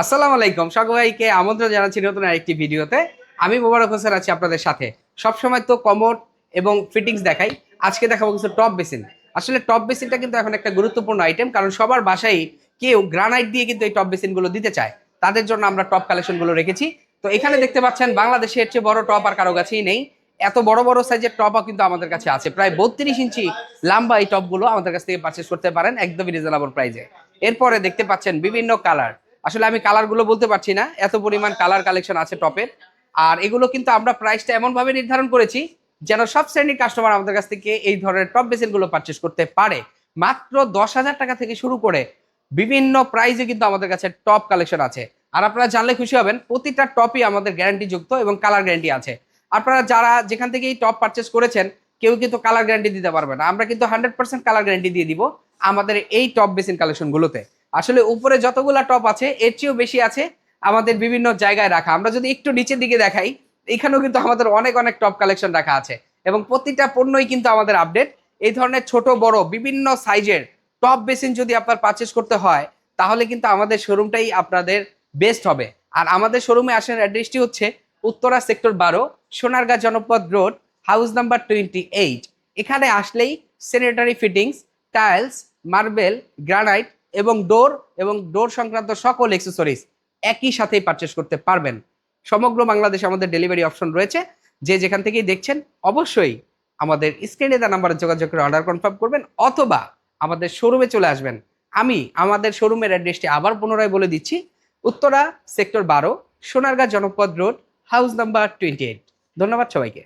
আসসালামু আলাইকুম। সবাইকে আমন্ত্রণ জানাচ্ছি নতুন আরেকটি ভিডিওতে। আমি মোবারক হোসেন আছি আপনাদের সাথে। সবসময় তো কমোড এবং ফিটিংস দেখাই। আজকে দেখাবো কিছু টপ বেসিন আসলে টপ বেসিনটা কিন্তু এখন একটা গুরুত্বপূর্ণ আইটেম কারণ সবার বাসায় কেউ গ্রানাইট দিয়ে কিন্তু এই টপ বেসিনগুলো দিতে চায়। তাদের জন্য আমরা টপ কালেকশনগুলো রেখেছি। তো এখানে দেখতে পাচ্ছেন, বাংলাদেশের চেয়ে বড় টপ আর কারও কাছেই নেই। এত বড় বড় সাইজের টপও কিন্তু আমাদের কাছে আছে। প্রায় বত্রিশ ইঞ্চি লম্বা এই টপগুলো আমাদের কাছ থেকে পারচেস করতে পারেন একদমই রিজনেবল প্রাইসে এরপরে দেখতে পাচ্ছেন বিভিন্ন কালার আসলে আমি কালারগুলো বলতে পারছি না। এত পরিমাণ কালার কালেকশন আছে টপের আর এগুলো কিন্তু আমরা প্রাইসটা এমনভাবে নির্ধারণ করেছি, যেন সব শ্রেণির কাস্টমার আমাদের কাছ থেকে এই ধরনের টপ বেসিনগুলো পারচেস করতে পারে। মাত্র দশ হাজার টাকা থেকে শুরু করে বিভিন্ন প্রাইজে কিন্তু আমাদের কাছে টপ কালেকশন আছে। আর আপনারা জানলে খুশি হবেন, প্রতিটা টপই আমাদের গ্যারান্টি যুক্ত এবং কালার গ্যারান্টি আছে। আপনারা যারা যেখান থেকে এই টপ পারচেস করেছেন, কেউ কিন্তু কালার গ্যারান্টি দিতে পারবে না। আমরা কিন্তু হান্ড্রেড পার্সেন্ট কালার গ্যারান্টি দিয়ে দিব আমাদের এই টপ বেসিন কালেকশনগুলোতে আসলে উপরে যতগুলা টপ আছে, এর চেয়েও বেশি আছে আমাদের বিভিন্ন জায়গায় রাখা। আমরা যদি একটু নিচের দিকে দেখাই, এখানেও কিন্তু আমাদের অনেক অনেক টপ কালেকশন রাখা আছে। এবং প্রতিটা পণ্যই কিন্তু আমাদের আপডেট এই ধরনের ছোট, বড়, বিভিন্ন সাইজের টপ বেসিন যদি আপনার পারচেস করতে হয়, তাহলে কিন্তু আমাদের শোরুমটাই আপনাদের বেস্ট হবে। আর আমাদের শোরুমে আসার অ্যাড্রেসটি হচ্ছে উত্তরা সেক্টর বারো, Sonargaon Janapath road house number twenty eight এখানে আসলেই sanitary fittings tiles marble granite এবং ডোর এবং ডোর সংক্রান্ত সকল অ্যাক্সেসরিজ একই সাথেই পারচেস করতে পারবেন। সমগ্র বাংলাদেশে আমাদের ডেলিভারি অপশন রয়েছে। যে যেখান থেকেই দেখছেন, অবশ্যই আমাদের স্ক্রিনে দেওয়া নাম্বারে যোগাযোগ করে অর্ডার কনফার্ম করবেন অথবা আমাদের শোরুমে চলে আসবেন। আমি আমাদের শোরুমের অ্যাড্রেসটি আবার পুনরায় বলে দিচ্ছি। উত্তরা সেক্টর বারো, Sonargaon Janapath road house number twenty eight ধন্যবাদ সবাইকে।